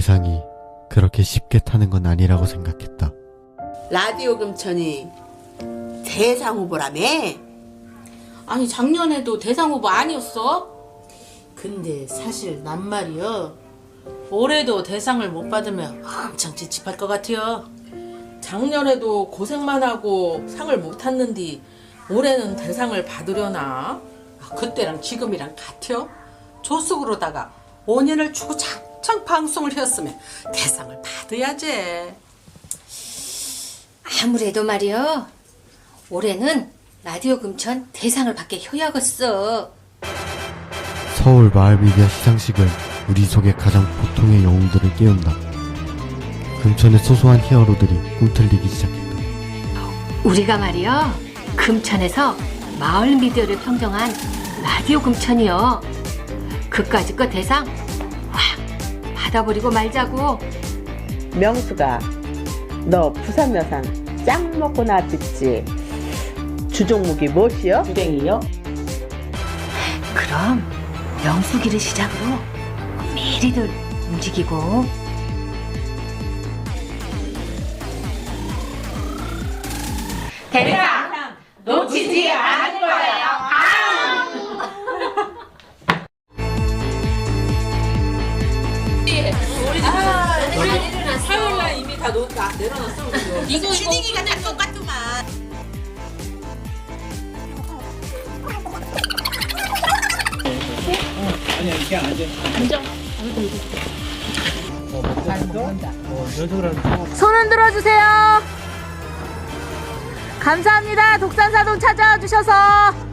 대상이 그렇게 쉽게 타는 건 아니라고 생각했다. 라디오 금천이 대상 후보라며? 아니 작년에도 대상 후보 아니었어? 근데 사실 난 말이여 올해도 대상을 못 받으면 엄청 찝찝할 것 같아요. 작년에도 고생만 하고 상을 못 탔는디 올해는 대상을 받으려나? 아, 그때랑 지금이랑 같아요? 조숙으로다가 5년을 주고 장창 방송을 했으면 대상을 받아야지. 아무래도 말이요. 올해는 라디오 금천 대상을 받게 효야겠어. 서울 마을 미디어 시상식은 우리 속의 가장 보통의 영웅들을 깨운다. 금천의 소소한 히어로들이 꿈틀리기 시작했다. 우리가 말이요. 금천에서 마을 미디어를 평정한 라디오 금천이요. 그까짓 거 대상 확 받아버리고 말자고. 명수가 너 부산 여상 짱 먹고 나왔지 주종목이 무엇이요? 주댕이요? 그럼 명수기를 시작으로 미리들 움직이고 대상 놓치지 않을 거예요. 다 내려놨어. 이거 이거 손 흔들어 주세요. 감사합니다. 독산사돈 찾아와 주셔서.